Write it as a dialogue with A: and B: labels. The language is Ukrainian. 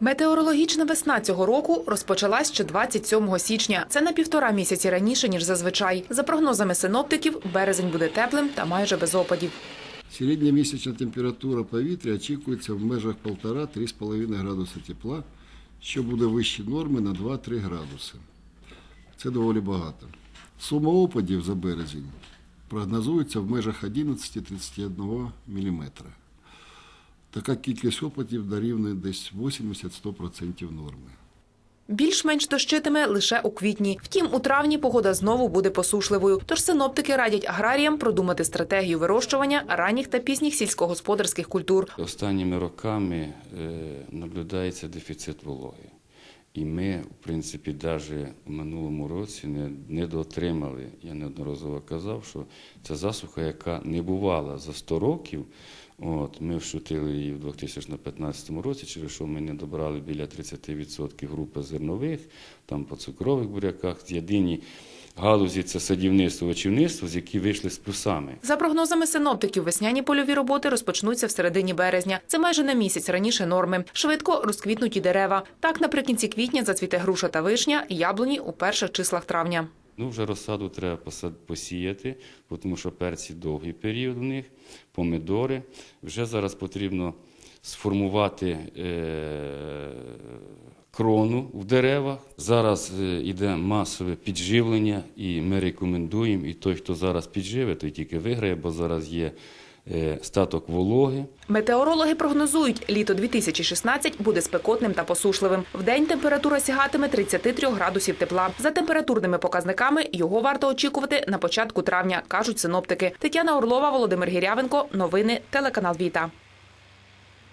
A: Метеорологічна весна цього року розпочалась ще 27 січня. Це на півтора місяці раніше ніж зазвичай. За прогнозами синоптиків, березень буде теплим та майже без опадів.
B: Середньомісячна температура повітря очікується в межах 1,5-3,5 градуса тепла, що буде вище норми на 2-3 градуси. Це доволі багато. Сума опадів за березень прогнозується в межах 11-31 мм. Така кількість опадів дорівнює десь 80-100% норми.
A: Більш-менш дощитиме лише у квітні. Втім, у травні погода знову буде посушливою. Тож синоптики радять аграріям продумати стратегію вирощування ранніх та пізніх сільськогосподарських культур.
C: Останніми роками е, наблюдається дефіцит вологи. І ми, принципі, навіть у минулому році не, не дотримали. Я неодноразово казав, що це засуха, яка не бувала за 100 років. От, ми вшутили її в 2015 році, через що ми не добрали біля 30% групи зернових, там по цукрових буряках. Єдині галузі це садівництво, очівництво, з які вийшли з плюсами.
A: За прогнозами синоптиків, весняні польові роботи розпочнуться в середині березня. Це майже на місяць раніше норми. Швидко розквітнуть і дерева. Так, наприкінці квітня зацвіте груша та вишня, яблуні у перших числах травня.
C: Ну, вже розсаду треба посіяти, тому що перці довгий період в них, помидори. Вже зараз потрібно сформувати е- крону в деревах. Зараз е, йде масове підживлення, і ми рекомендуємо, і той, хто зараз підживе, той тільки виграє, бо зараз є е, статок вологи.
A: Метеорологи прогнозують, літо 2016 буде спекотним та посушливим. Вдень температура сягатиме 33 градусів тепла. За температурними показниками його варто очікувати на початку травня, кажуть синоптики. Тетяна Орлова, Володимир Гірявенко. Новини телеканал Віта.